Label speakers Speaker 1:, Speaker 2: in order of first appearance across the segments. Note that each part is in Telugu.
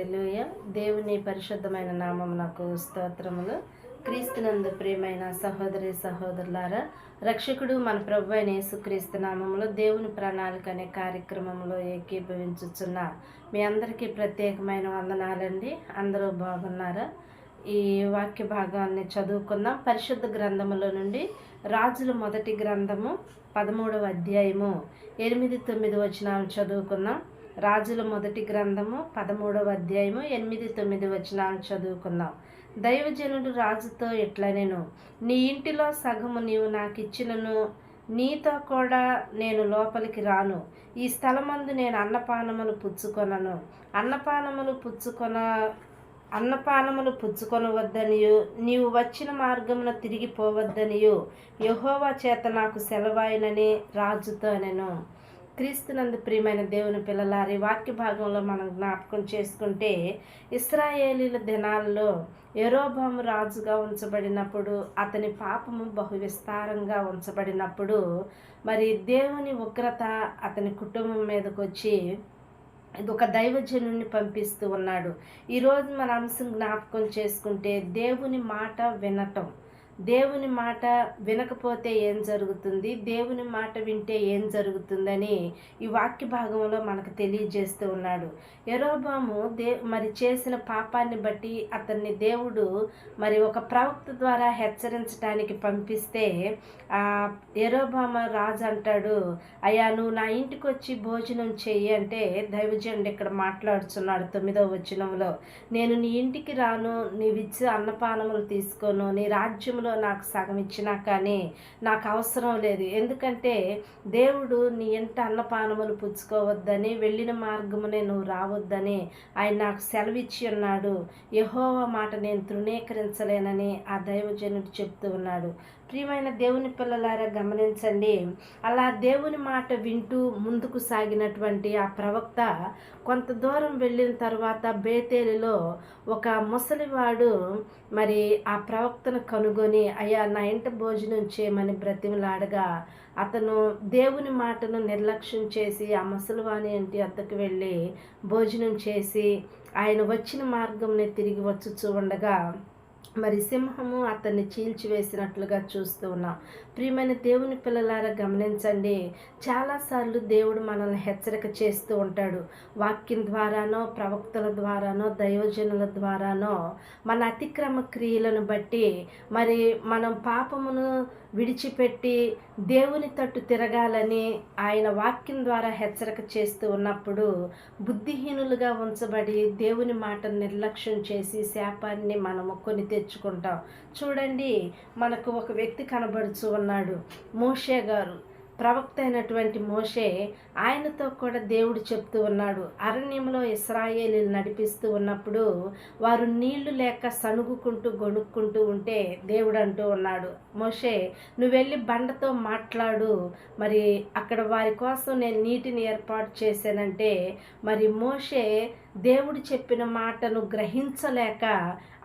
Speaker 1: హల్లెలూయ. దేవుని పరిశుద్ధమైన నామం నాకు స్తోత్రములు. క్రీస్తునందు ప్రియమైన సహోదరి సహోదరులారా రక్షకుడు మన ప్రభు అయిన యేసుక్రీస్తు నామంలో దేవుని ప్రణాళిక అనే కార్యక్రమంలో ఏకీభవించుచున్న మీ అందరికీ ప్రత్యేకమైన వందనాలండి. అందరూ బాగున్నారా? ఈ వాక్య భాగాన్ని చదువుకుందాం. పరిశుద్ధ గ్రంథములో నుండి రాజుల మొదటి గ్రంథము పదమూడవ అధ్యాయము ఎనిమిది తొమ్మిది వచనాలు చదువుకుందాం. రాజుల మొదటి గ్రంథము పదమూడవ అధ్యాయము ఎనిమిది తొమ్మిది వచనాలు చదువుకుందాం. దైవజనుడు రాజుతో ఇట్లా నేను నీ ఇంటిలో సగము నీవు నాకు ఇచ్చినను నీతో కూడా నేను లోపలికి రాను. ఈ స్థలమందు నేను అన్నపానములు పుచ్చుకొనను. అన్నపానములు పుచ్చుకొన అన్నపానములు పుచ్చుకొనవద్దనియు. నీవు వచ్చిన మార్గమున తిరిగిపోవద్దనియు. యహోవా చేత నాకు సెలవాయినని రాజుతోనెను క్రీస్తునందు ప్రియమైన దేవుని పిల్లలారి వాక్య భాగంలో మనం జ్ఞాపకం చేసుకుంటే ఇస్రాయేలీల దినాల్లో ఎరోబాము రాజుగా ఉంచబడినప్పుడు అతని పాపము బహు విస్తారంగా ఉంచబడినప్పుడు మరి దేవుని ఉగ్రత అతని కుటుంబం మీదకి వచ్చి ఇది ఒక దైవజనుని పంపిస్తూ ఉన్నాడు. ఈరోజు మన అంశం జ్ఞాపకం చేసుకుంటే దేవుని మాట వినటం. దేవుని మాట వినకపోతే ఏం జరుగుతుంది? దేవుని మాట వింటే ఏం జరుగుతుందని ఈ వాక్య భాగంలో మనకు తెలియజేస్తూ ఉన్నాడు. ఎరోబాము దే మరి చేసిన పాపాన్ని బట్టి అతన్ని దేవుడు మరి ఒక ప్రవక్త ద్వారా హెచ్చరించడానికి పంపిస్తే ఆ ఎరోబామ రాజు అంటాడు అయ్యా నువ్వు నా ఇంటికి వచ్చి భోజనం చెయ్యి అంటే దైవజనుడు ఇక్కడ మాట్లాడుతున్నాడు తొమ్మిదవ వచనంలో. నేను నీ ఇంటికి రాను నీవిచ్చే అన్నపానములు తీసుకోను నీ రాజ్యంలో నాకు సగం ఇచ్చినా కానీ నాకు అవసరం లేదు. ఎందుకంటే దేవుడు నీ ఇంట అన్నపానములు పుచ్చుకోవద్దని వెళ్ళిన మార్గమునే నువ్వు రావద్దని ఆయన నాకు సెలవిచ్చి ఉన్నాడు. యహోవ మాట నేను తృణీకరించలేనని ఆ దైవజనుడు చెప్తూ ఉన్నాడు. ప్రియమైన దేవుని పిల్లలారా గమనించండి. అలా దేవుని మాట వింటూ ముందుకు సాగినటువంటి ఆ ప్రవక్త కొంత దూరం వెళ్ళిన తర్వాత బేతేలిలో ఒక ముసలివాడు మరి ఆ ప్రవక్తను కనుగొని అయ్యా నా ఇంట భోజనం చేయమని బ్రతిమలాడగా. అతను దేవుని మాటను నిర్లక్ష్యం చేసి ఆ ముసలివాణి ఇంటి అద్దకు వెళ్ళి భోజనం చేసి ఆయన వచ్చిన మార్గంని తిరిగి వచ్చుచూ ఉండగా మరి సింహము అతన్ని చీల్చివేసినట్లుగా చూస్తూ ఉన్నాం. ప్రియమైన దేవుని పిల్లలారా గమనించండి. చాలాసార్లు దేవుడు మనల్ని హెచ్చరిక చేస్తూ ఉంటాడు. వాక్యం ద్వారానో ప్రవక్తల ద్వారానో దయోజనుల ద్వారానో మన అతిక్రమ క్రియలను బట్టి మరి మనం పాపమును విడిచిపెట్టి దేవుని తట్టు తిరగాలని ఆయన వాక్యం ద్వారా హెచ్చరిక చేస్తూ ఉన్నప్పుడు బుద్ధిహీనులుగా ఉంచబడి దేవుని మాటను నిర్లక్ష్యం చేసి శాపాన్ని మనము కొని తెచ్చుకుంటాం. చూడండి మనకు ఒక వ్యక్తి కనబడుచు ఉన్నాడు. మోషే గారు. ప్రవక్త అయినటువంటి మోషే ఆయనతో కూడా దేవుడు చెప్తూ ఉన్నాడు. అరణ్యంలో ఇస్రాయేలీలు నడిపిస్తూ ఉన్నప్పుడు వారు నీళ్ళు లేక సణుగుకుంటూ గొణుక్కుంటూ ఉంటే దేవుడు అంటూ ఉన్నాడు. మోషే నువ్వు వెళ్ళి బండతో మాట్లాడు. మరి అక్కడ వారి కోసం నేను నీటిని ఏర్పాటు చేశానంటే మరి మోషే దేవుడు చెప్పిన మాటను గ్రహించలేక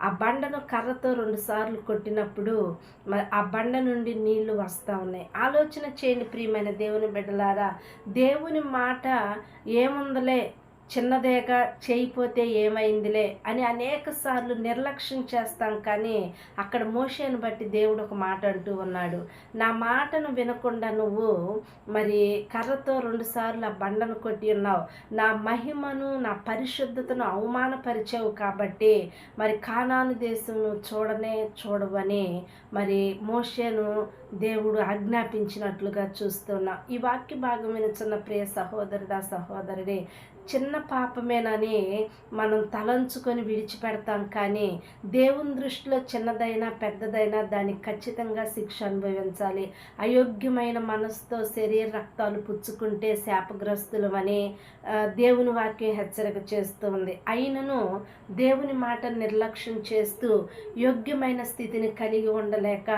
Speaker 1: ఆ బండను కర్రతో రెండు సార్లు కొట్టినప్పుడు మరి ఆ బండ నుండి నీళ్ళు వస్తూ ఉన్నాయి. ఆలోచన చేయండి ప్రియమైన దేవుని బిడ్డలారా. దేవుని మాట ఏముందలే? చిన్నదేగా చేయిపోతే ఏమైందిలే అని అనేక సార్లు నిర్లక్ష్యం చేస్తాం కానీ అక్కడ మోషేను బట్టి దేవుడు ఒక మాట అంటూ ఉన్నాడు. నా మాటను వినకుండా నువ్వు మరి కర్రతో రెండుసార్లు ఆ బండను కొట్టి ఉన్నావు. నా మహిమను నా పరిశుద్ధతను అవమానపరిచావు కాబట్టి మరి కానాను దేశం చూడనే చూడవని మరి మోషేను దేవుడు ఆజ్ఞాపించినట్లుగా చూస్తున్నా. ఈ వాక్య భాగం వినుచున్న ప్రియ సహోదరుడా సహోదరుడే చిన్న పాపమేనని మనం తలంచుకొని విడిచిపెడతాం కానీ దేవుని దృష్టిలో చిన్నదైనా పెద్దదైనా దానికి ఖచ్చితంగా శిక్ష అనుభవించాలి. అయోగ్యమైన మనసుతో శరీర రక్తాలు పుచ్చుకుంటే శాపగ్రస్తులమని దేవుని వాక్యం హెచ్చరిక చేస్తూ ఉంది. అయినను దేవుని మాట నిర్లక్ష్యం చేస్తూ యోగ్యమైన స్థితిని కలిగి ఉండలేక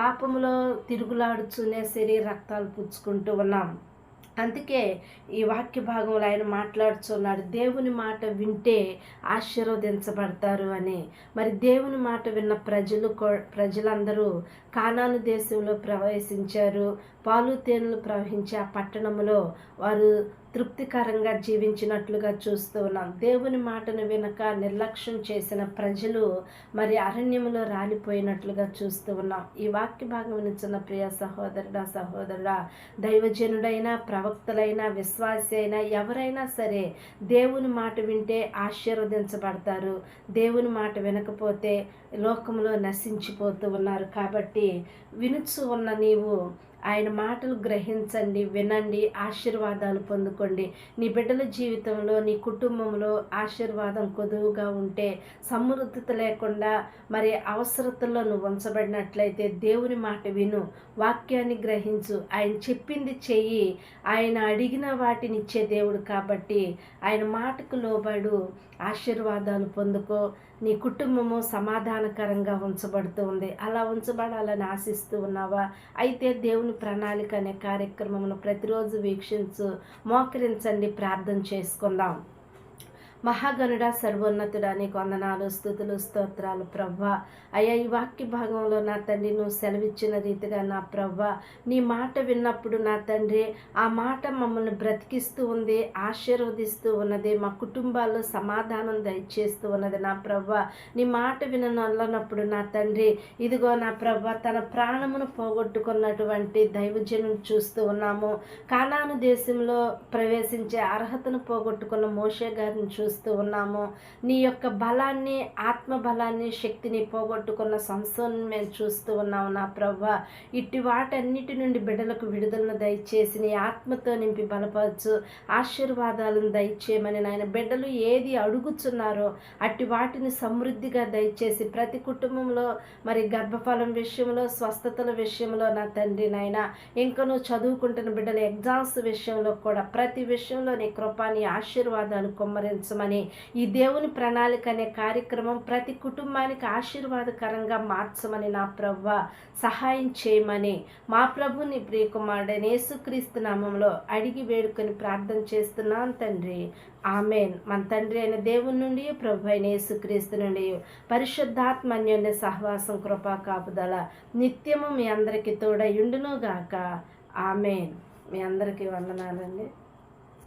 Speaker 1: పాపములో తిరుగులాడుచునే శరీర రక్తాలు పుచ్చుకుంటూ ఉన్నాం. అందుకే ఈ వాక్య భాగంలో ఆయన మాట్లాడుచున్నాడు దేవుని మాట వింటే ఆశీర్వదించబడతారు అని. మరి దేవుని మాట విన్న ప్రజలు ప్రజలందరూ కానాను దేశంలో ప్రవేశించారు పాలు తేనెలు ప్రవహించే ఆ పట్టణంలో వారు తృప్తికరంగా జీవించినట్లుగా చూస్తూ ఉన్నాం దేవుని మాటను వినక నిర్లక్ష్యం చేసిన ప్రజలు మరి అరణ్యములో రాలిపోయినట్లుగా చూస్తూ ఉన్నాం ఈ వాక్య భాగం నిచ్చిన ప్రియ సహోదరుడా సహోదరుడా దైవజనుడైనా ప్రవక్తలైనా విశ్వాసి అయినా ఎవరైనా సరే దేవుని మాట వింటే ఆశీర్వదించబడతారు. దేవుని మాట వినకపోతే లోకంలో నశించిపోతూ ఉన్నారు. కాబట్టి వినుచు ఉన్న నీవు ఆయన మాటలు గ్రహించండి వినండి ఆశీర్వాదాలు పొందుకోండి. నీ బిడ్డల జీవితంలో నీ కుటుంబంలో ఆశీర్వాదం కొదువుగా ఉంటే సమృద్ధత లేకుండా మరి అవసరతల్లో నువ్వు ఉంచబడినట్లయితే దేవుని మాట విను వాక్యాన్ని గ్రహించు. ఆయన చెప్పింది చెయ్యి ఆయన అడిగిన వాటినిచ్చే దేవుడు కాబట్టి ఆయన మాటకు లోబడు. ఆశీర్వాదాలు పొందుకో. నీ కుటుంబము సమాధానకరంగా ఉంచబడుతూ ఉంది. అలా ఉంచబడాలని ఆశిస్తూ ఉన్నావా? అయితే దేవుని ప్రణాళిక అనే కార్యక్రమమును ప్రతిరోజు వీక్షించు. మోకరించండి. ప్రార్థన చేసుకుందాం. మహాగణుడ సర్వోన్నతుడ నీకు వందనాలు స్థుతులు స్తోత్రాలు ప్రవ్వ. అయ్యా ఈ వాక్య భాగంలో నా తండ్రి నువ్వు సెలవిచ్చిన రీతిగా నా ప్రవ్వ. నీ మాట విన్నప్పుడు నా తండ్రి ఆ మాట మమ్మల్ని బ్రతికిస్తూ ఉంది ఆశీర్వదిస్తూ ఉన్నది మా కుటుంబాల్లో సమాధానం దయచేస్తూ ఉన్నది నా ప్రవ్వ. నీ మాట విననప్పుడు నా తండ్రి ఇదిగో నా ప్రవ్వ తన ప్రాణమును పోగొట్టుకున్నటువంటి దైవజనం చూస్తూ ఉన్నాము. కానాను దేశంలో ప్రవేశించే అర్హతను పోగొట్టుకున్న మోషే గారిని చూస్తూ చూస్తూ ఉన్నాము. నీ యొక్క బలాన్ని ఆత్మ బలాన్ని శక్తిని పోగొట్టుకున్న సంస్థను మేము చూస్తూ ఉన్నాము నా ప్రవ్వ. ఇట్టి వాటన్నిటి నుండి బిడ్డలకు విడుదలను దయచేసి నీ ఆత్మతో నింపి బలపరచు. ఆశీర్వాదాలను దయచేయమని నాయన బిడ్డలు ఏది అడుగుతున్నారో అట్టి వాటిని సమృద్ధిగా దయచేసి ప్రతి కుటుంబంలో మరి గర్భఫలం విషయంలో స్వస్థతల విషయంలో నా తండ్రి నాయన ఇంకను చదువుకుంటున్న బిడ్డల ఎగ్జామ్స్ విషయంలో కూడా ప్రతి విషయంలో నీ కృపాని ఆశీర్వాదాలు కొమ్మరించమని కోసమని ఈ దేవుని ప్రణాళిక అనే కార్యక్రమం ప్రతి కుటుంబానికి ఆశీర్వాదకరంగా మార్చమని నా ప్రవ్వ సహాయం చేయమని మా ప్రభుని ప్రియకుమారుడైన యేసుక్రీస్తు నామంలో అడిగి వేడుకొని ప్రార్థన చేస్తున్నాను తండ్రి. ఆమెన్. మన తండ్రి అయిన దేవుని నుండి ప్రభు అయిన యేసుక్రీస్తు నుండి పరిశుద్ధాత్మన్యున్న సహవాసం కృపా కాపుదల నిత్యము మీ అందరికీ తోడయుండును గాక. ఆమెన్. మీ అందరికీ వందనాలండి.